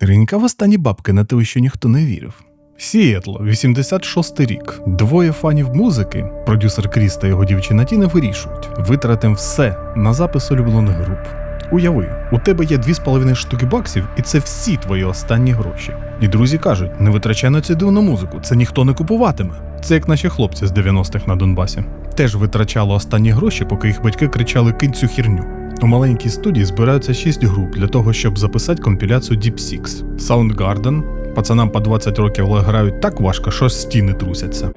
Ринька в останні бабки на те, що ніхто не вірив. Сіетло, 86 рік. Двоє фанів музики, продюсер Кріс та його дівчина Тіна вирішують, витратим все на запис улюблених груп. Уяви, у тебе є 2,5 штуки баксів, і це всі твої останні гроші. І друзі кажуть, не витрачай на цю дивну музику, це ніхто не купуватиме. Це як наші хлопці з 90-х на Донбасі. Теж витрачали останні гроші, поки їх батьки кричали кинь цю хірню. У маленькій студії збираються 6 груп для того, щоб записати компіляцію Deep Six. Soundgarden, пацанам по 20 років але грають так важко, що стіни трусяться.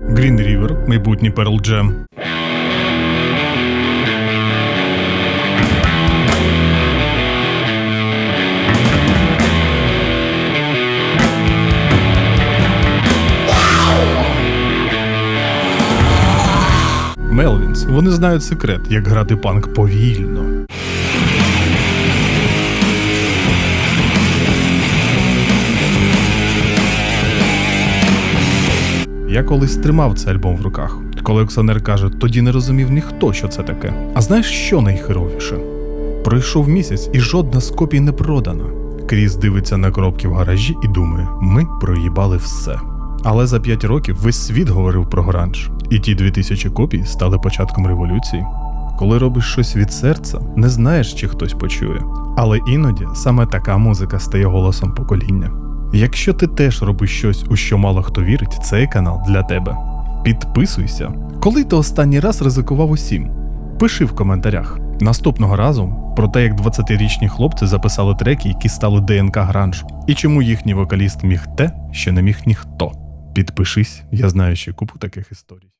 Green River, майбутній Pearl Jam. Мелвінс. Вони знають секрет, як грати панк повільно. Я колись тримав цей альбом в руках. Колекціонер каже, тоді не розумів ніхто, що це таке. А знаєш, що найхеровіше? Пройшов місяць і жодна з копій не продана. Кріс дивиться на коробки в гаражі і думає: ми проїбали все. Але за 5 років весь світ говорив про гранж, і ті 2000 копій стали початком революції. Коли робиш щось від серця, не знаєш, чи хтось почує. Але іноді саме така музика стає голосом покоління. Якщо ти теж робиш щось, у що мало хто вірить, цей канал для тебе. Підписуйся. Коли ти останній раз ризикував усім? Пиши в коментарях. Наступного разу про те, як 20-річні хлопці записали треки, які стали ДНК гранжу, і чому їхній вокаліст міг те, що не міг ніхто. Підпишись, я знаю ще купу таких історій.